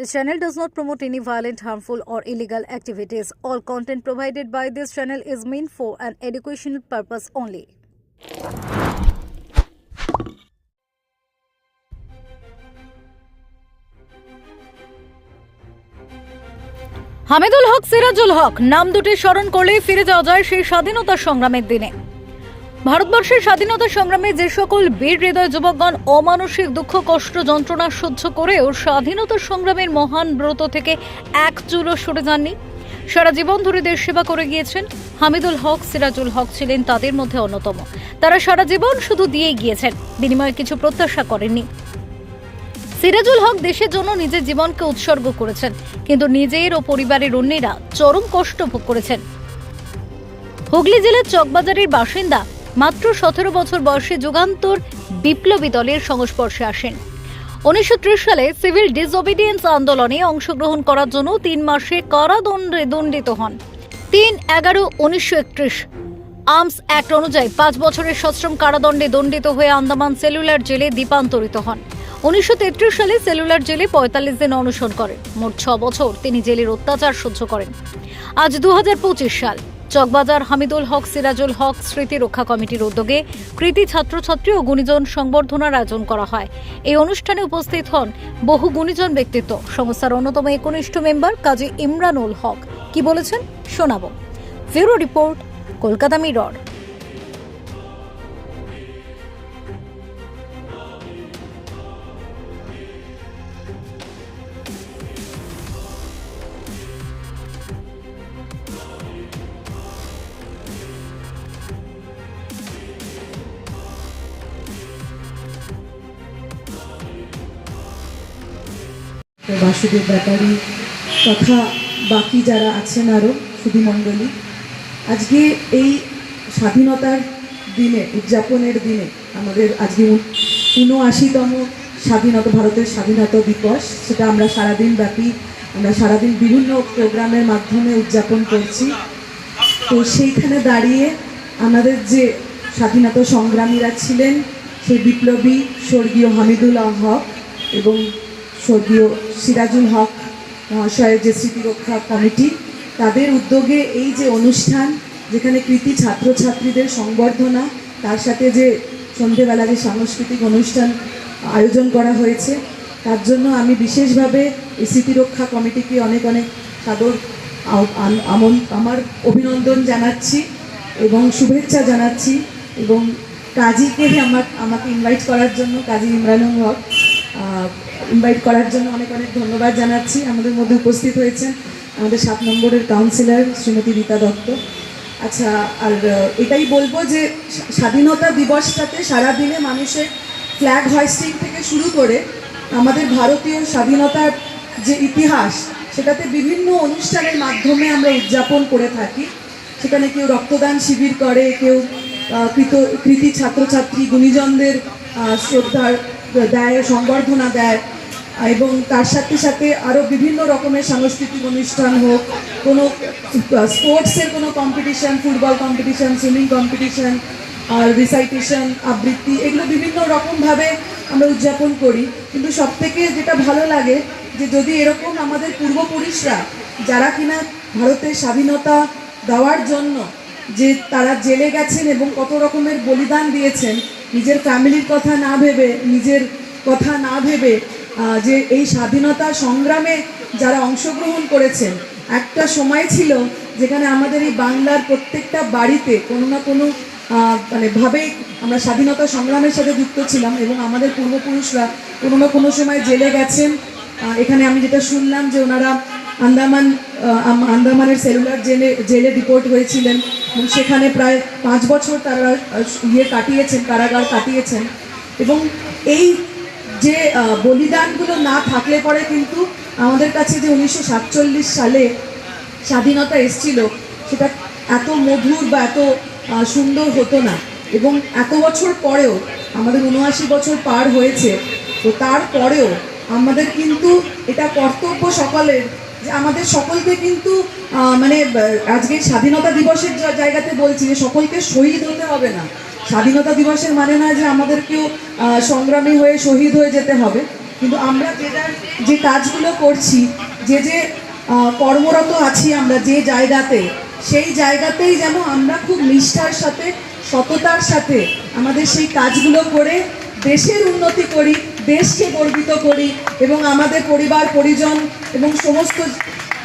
This channel does not promote any violent, harmful, or illegal activities. All content provided by this channel is meant for an educational purpose only. Hamidul হক সিরাজুল হক নাম দুটি স্মরণ করলে ফিরে যাওয়া যায় সেই স্বাধীনতা সংগ্রামের দিনে ভারতবর্ষের স্বাধীনতা সংগ্রামে যে সকল বীর হৃদয় যুবকগণ অমানসিক দুঃখ, কষ্ট, যন্ত্রণা সহ্য করেও স্বাধীনতা সংগ্রামের মহান ব্রত থেকে এক চুলো সরে যাননি। সারা জীবন ধরে দেশ সেবা করে গিয়েছেন। হামিদুল হক, সিরাজুল হক ছিলেন তাদের মধ্যে অন্যতম। তারা সারা জীবন শুধু দিয়েই গিয়েছেন, বিনিময়ে কিছু প্রত্যাশা করেননি। সিরাজুল হক দেশের জন্য নিজের জীবনকে উৎসর্গ করেছেন, কিন্তু নিজের ও পরিবারের অন্যেরা চরম কষ্ট ভোগ করেছেন। হুগলি জেলার চকবাজারের বাসিন্দা মাত্র সতেরো বছর বয়সে যুগান্তর বিপ্লবী দলের সংস্পর্শে আসেন। উনিশশো ত্রিশ সালে সিভিল ডিসঅবিডিয়েন্স আন্দোলনে অংশগ্রহণ করার জন্য তিন মাসে কারাদণ্ডে দণ্ডিত হন। তিন এগারো উনিশশো একত্রিশ আর্মস অ্যাক্ট অনুযায়ী পাঁচ বছরের সশ্রম কারাদণ্ডে দণ্ডিত হয়ে আন্দামান সেলুলার জেলে দ্বীপান্তরিত হন। উনিশশো তেত্রিশ সালে সেলুলার জেলে পঁয়তাল্লিশ দিন অনশন করেন। মোট ছ বছর তিনি জেলের অত্যাচার সহ্য করেন। আজ দু হাজার পঁচিশ সাল। চকবাজার হামিদুল হক, সিরাজুল হক স্মৃতি রক্ষা কমিটির উদ্যোগে কৃতি ছাত্রছাত্রী ও গুণীজন সংবর্ধনার আয়োজন করা হয়। এই অনুষ্ঠানে উপস্থিত হন বহু গুণীজন ব্যক্তিত্ব। সংস্থার অন্যতম একনিষ্ঠ মেম্বার কাজী ইমরানুল হক। কি বলেছেন? শোনাব। ফিরো রিপোর্ট, কলকাতা মিরর। বাসুদেব ব্যাপারী তথা বাকি যারা আছেন আরও সুধীমণ্ডলী আজকে এই স্বাধীনতার দিনে, উদযাপনের দিনে আমাদের আজকে উনআশিতম স্বাধীনতা ভারতের স্বাধীনতা দিবস। সেটা আমরা সারাদিন ব্যাপী, আমরা সারাদিন বিভিন্ন প্রোগ্রামের মাধ্যমে উদযাপন করছি। তো সেইখানে দাঁড়িয়ে আমাদের যে স্বাধীনতা সংগ্রামীরা ছিলেন, সেই বিপ্লবী স্বর্গীয় হামিদুল্লাহ হক এবং স্বর্গীয় সিরাজুল হক মহাশয়ের যে স্মৃতিরক্ষা কমিটি, তাদের উদ্যোগে এই যে অনুষ্ঠান, যেখানে কৃতি ছাত্রছাত্রীদের সংবর্ধনা, তার সাথে যে সন্ধেবেলা যে সাংস্কৃতিক অনুষ্ঠান আয়োজন করা হয়েছে, তার জন্য আমি বিশেষভাবে এই স্মৃতিরক্ষা কমিটিকে অনেক অনেক সাদর আমন- আমার অভিনন্দন জানাচ্ছি এবং শুভেচ্ছা জানাচ্ছি এবং কাজীকে আমার আমাকে ইনভাইট করার জন্য কাজী ইমরানুল হক ইনভাইট করার জন্য অনেক অনেক ধন্যবাদ জানাচ্ছি। আমাদের মধ্যে উপস্থিত হয়েছেন আমাদের সাত নম্বরের কাউন্সিলর শ্রীমতী রীতা দত্ত। আচ্ছা আর এটাই বলব যে স্বাধীনতা দিবসটাতে সারাদিনে মানুষের ফ্ল্যাগ হোয়েস্টিং থেকে শুরু করে আমাদের ভারতীয় স্বাধীনতার যে ইতিহাস, সেটাতে বিভিন্ন অনুষ্ঠানের মাধ্যমে আমরা উদযাপন করে থাকি। সেখানে কেউ রক্তদান শিবির করে, কেউ কৃত, কৃতি ছাত্রছাত্রী, গুণীজনদের শ্রদ্ধার দেয় সংবর্ধনা দেয় এবং তার সাথে সাথে আরও বিভিন্ন রকমের সাংস্কৃতিক অনুষ্ঠান হোক, কোনো স্পোর্টসের কোনো competition football competition swimming competition আর রিসাইটেশন আবৃত্তি, এগুলো বিভিন্ন রকমভাবে আমরা উদযাপন করি। কিন্তু সব থেকে যেটা ভালো লাগে যে যদি এরকম আমাদের পূর্বপুরুষরা যারা কিনা ভারতের স্বাধীনতা দেওয়ার জন্য যে তারা জেলে গেছেন এবং কত রকমের বলিদান দিয়েছেন নিজের ফ্যামিলির কথা না ভেবে, নিজের কথা না ভেবে যে এই স্বাধীনতা সংগ্রামে যারা অংশগ্রহণ করেছেন, একটা সময় ছিল যেখানে আমাদের এই বাংলার প্রত্যেকটা বাড়িতে কোনো না কোনো মানে ভাবেই আমরা স্বাধীনতা সংগ্রামের সাথে যুক্ত ছিলাম এবং আমাদের পূর্বপুরুষরা কোনো না কোনো সময় জেলে গেছেন। এখানে আমি যেটা শুনলাম যে ওনারা আন্দামান আন্দামানের সেলুলার জেলে জেলে ডিপোর্ট হয়েছিলেন। এবং সেখানে প্রায় পাঁচ বছর তারা ইয়ে কাটিয়েছেন, কারাগার কাটিয়েছেন। এবং এই যে বলিদানগুলো না থাকলে পরে কিন্তু আমাদের কাছে যে উনিশশো সাতচল্লিশ সালে স্বাধীনতা এসছিল, সেটা এত মধুর বা এত সুন্দর হতো না। এবং এত বছর পরেও আমাদের উনআশি বছর পার হয়েছে। তো তারপরেও আমাদের কিন্তু এটা কর্তব্য সকলের যে আমাদের সকলকে কিন্তু মানে আজকে স্বাধীনতা দিবসের জায়গাতে বলছি যে সকলকে শহীদ হতে হবে না। স্বাধীনতা দিবসের মানে না যে আমাদেরকেও সংগ্রামী হয়ে শহীদ হয়ে যেতে হবে। কিন্তু আমরা যে যে কাজগুলো করছি, যে যে কর্মরত আছি আমরা যে জায়গাতে, সেই জায়গাতেই যেন আমরা খুব নিষ্ঠার সাথে, সততার সাথে আমাদের সেই কাজগুলো করে দেশের উন্নতি করি, দেশকে গর্বিত করি এবং আমাদের পরিবার, পরিজন এবং সমস্ত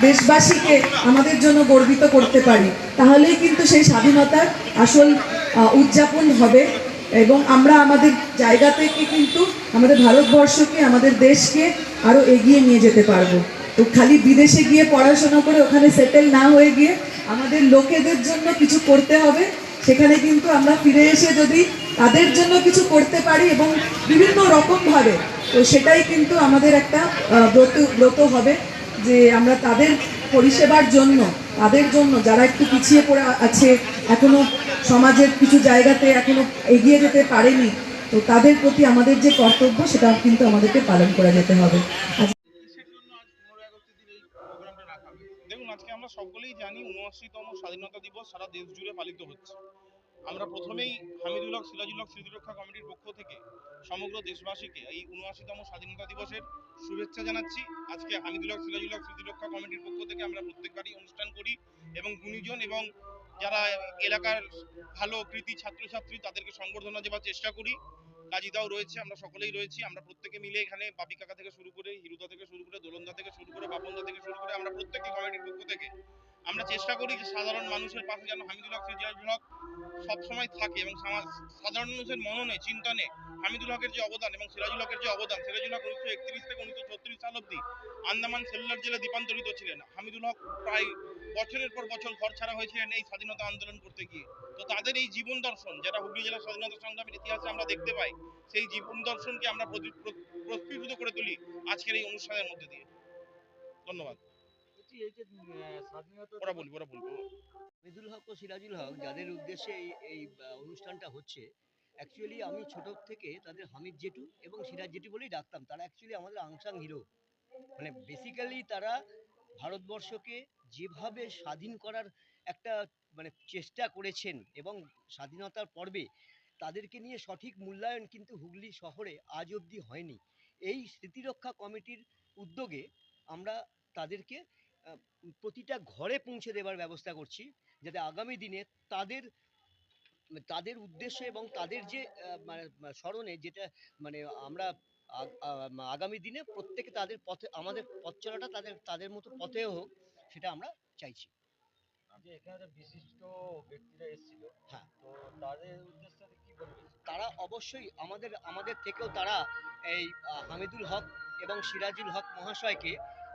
দেশবাসীকে আমাদের জন্য গর্বিত করতে পারি। তাহলেই কিন্তু সেই স্বাধীনতার আসল উদযাপন হবে এবং আমরা আমাদের জায়গা থেকে কিন্তু আমাদের ভারতবর্ষকে, আমাদের দেশকে আরও এগিয়ে নিয়ে যেতে পারব। তো খালি বিদেশে গিয়ে পড়াশোনা করে ওখানে সেটেল না হয়ে গিয়ে আমাদের লোকেদের জন্য কিছু করতে হবে। সেখানে কিন্তু আমরা ফিরে এসে যদি তাদের জন্য কিছু করতে পারি এবং বিভিন্ন রকমভাবে তো সেটাই কিন্তু আমাদের একটা ব্রত ব্রত হবে যে আমরা তাদের পরিষেবার জন্য, তাদের জন্য যারা একটু পিছিয়ে পড়ে আছে, এখনও সমাজের কিছু জায়গাতে এখনও এগিয়ে যেতে পারেনি, তো তাদের প্রতি আমাদের যে কর্তব্য সেটা কিন্তু আমাদেরকে পালন করে যেতে হবে। দেখুন, আজকে আমরা সকলেই জানি উনআশিতম স্বাধীনতা দিবস সারা দেশ জুড়ে পালিত হচ্ছে। আমরা প্রথমেই হামিদুল হক, সিরাজুল হক, স্মৃতিরক্ষা কমিটির পক্ষ থেকে সমগ্র দেশবাসীকে এই উনআশিতম স্বাধীনতা দিবসের শুভেচ্ছা জানাচ্ছি। আজকে হামিদুল হক, সিরাজুল হক, স্মৃতিরক্ষা কমিটির পক্ষ থেকে আমরা প্রত্যেকবারই অনুষ্ঠান করি এবং গুণীজন এবং যারা এলাকার ভালো কৃতি ছাত্রছাত্রী তাদেরকে সংবর্ধনা দেওয়ার চেষ্টা করি। কাজিদাও রয়েছে, আমরা সকলেই রয়েছি, আমরা প্রত্যেকে মিলে এখানে বাপি কাকা থেকে শুরু করে, হিরুদা থেকে শুরু করে, দোলন্দা থেকে শুরু করে, বাপনদা থেকে শুরু করে, আমরা প্রত্যেকে কমিটির পক্ষ থেকে আমরা চেষ্টা করি যে সাধারণ মানুষের পাশে যেন হামিদুল হক সিরাজুল হক সবসময় থাকে এবং সাধারণ মানুষের মননে, চিন্তনে হামিদুল হকের যে অবদান এবং সিরাজুল হকের যে অবদান, সিরাজুল হক উনিশশো একত্রিশ থেকে উনিশশো ছত্রিশ অব্দি আন্দামান সেলুলার জেলে দ্বীপান্তরিত ছিলেন। হামিদুল হক প্রায় বছরের পর বছর ঘর ছাড়া হয়েছিলেন এই স্বাধীনতা আন্দোলন করতে গিয়ে। তো তাদের এই জীবন দর্শন যেটা হুগলি জেলার স্বাধীনতা সংগ্রামের ইতিহাসে আমরা দেখতে পাই সেই জীবন দর্শনকে আমরা প্রস্ফুটিত করে তুলি আজকের এই অনুষ্ঠানের মধ্যে দিয়ে। ধন্যবাদ। ওরা বলব ওরা বলব। হামিদুল হক ও সিরাজুল হক যাদের উদ্দেশ্যে এই এই অনুষ্ঠানটা হচ্ছে অ্যাকচুয়ালি আমি ছোট থেকে তাদের হামিদ জেঠু এবং সিরাজ জেঠু বলেই ডাকতাম। তারা অ্যাকচুয়ালি আমাদের আংসাং হিরো। মানে বেসিক্যালি তারা ভারতবর্ষকে যেভাবে স্বাধীন করার একটা মানে চেষ্টা করেছেন এবং স্বাধীনতার পর্বে তাদেরকে নিয়ে সঠিক মূল্যায়ন কিন্তু হুগলি শহরে আজ অবধি হয়নি। এই স্মৃতিরক্ষা কমিটির উদ্যোগে আমরা তাদেরকে প্রতিটা ঘরে পৌঁছে দেবার ব্যবস্থা করছি যাতে আগামী দিনে তাদের তাদের উদ্দেশ্যে এবং তাদের যে মানে স্মরণে যেটা মানে আমরা আগামী দিনে প্রত্যেকে তাদের পথে আমাদের পথ চলাটা তাদের তাদের মতো পথে হোক সেটা আমরা চাইছি। যে এখানে বিশিষ্ট ব্যক্তিরা এসেছিল হ্যাঁ। তো তাদের উদ্দেশ্যে কি বলবে তারা অবশ্যই আমাদের আমাদের থেকেও তারা এই হামিদুল হক এবং সিরাজুল হক মহাশয়কে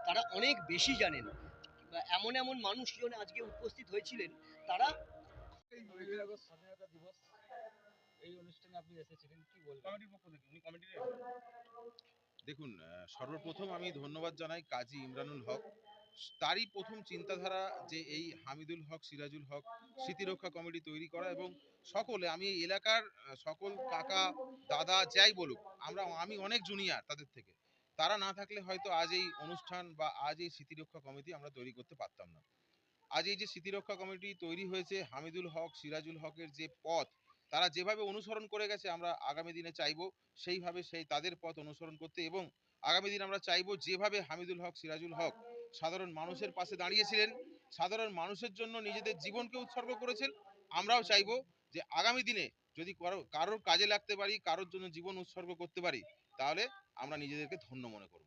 তারা অনেক বেশি জানেন। এমন এমন মানুষজন আজকে উপস্থিত হয়েছিলেন তারা এই অনুষ্ঠানে আপনি এসেছিলেন কি বলবেন? কমিটির পক্ষ থেকে উনি কমিটির দেখুন সর্বপ্রথম আমি ধন্যবাদ জানাই কাজী ইমরানুল হক। তারই প্রথম চিন্তাধারা যে এই হামিদুল হক সিরাজুল হক স্মৃতিরক্ষা কমিটি তৈরি করা এবং সকলে আমি এই এলাকার সকল কাকা দাদা যাই বলুক আমরা আমি অনেক জুনিয়র তাদের থেকে। তারা না থাকলে হয়তো আজ এই অনুষ্ঠান বা আজ এই স্মৃতিরক্ষা কমিটি আমরা তৈরি করতে পারতাম না। আজ এই যে স্মৃতিরক্ষা কমিটি তৈরি হয়েছে হামিদুল হক সিরাজুল হকের যে পথ তারা যেভাবে অনুসরণ করে গেছে, আমরা আগামী দিনে চাইব সেইভাবে সেই তাদের পথ অনুসরণ করতে এবং আগামী দিন আমরা চাইব যেভাবে হামিদুল হক, সিরাজুল হক সাধারণ মানুষের পাশে দাঁড়িয়েছিলেন, সাধারণ মানুষের জন্য নিজেদের জীবনকে উৎসর্গ করেছেন, আমরাও চাইব যে আগামী দিনে যদি কারও, কারোর কাজে লাগতে পারি, কারোর জন্য জীবন উৎসর্গ করতে পারি, তাহলে আমরা নিজেদেরকে ধন্য মনে করব।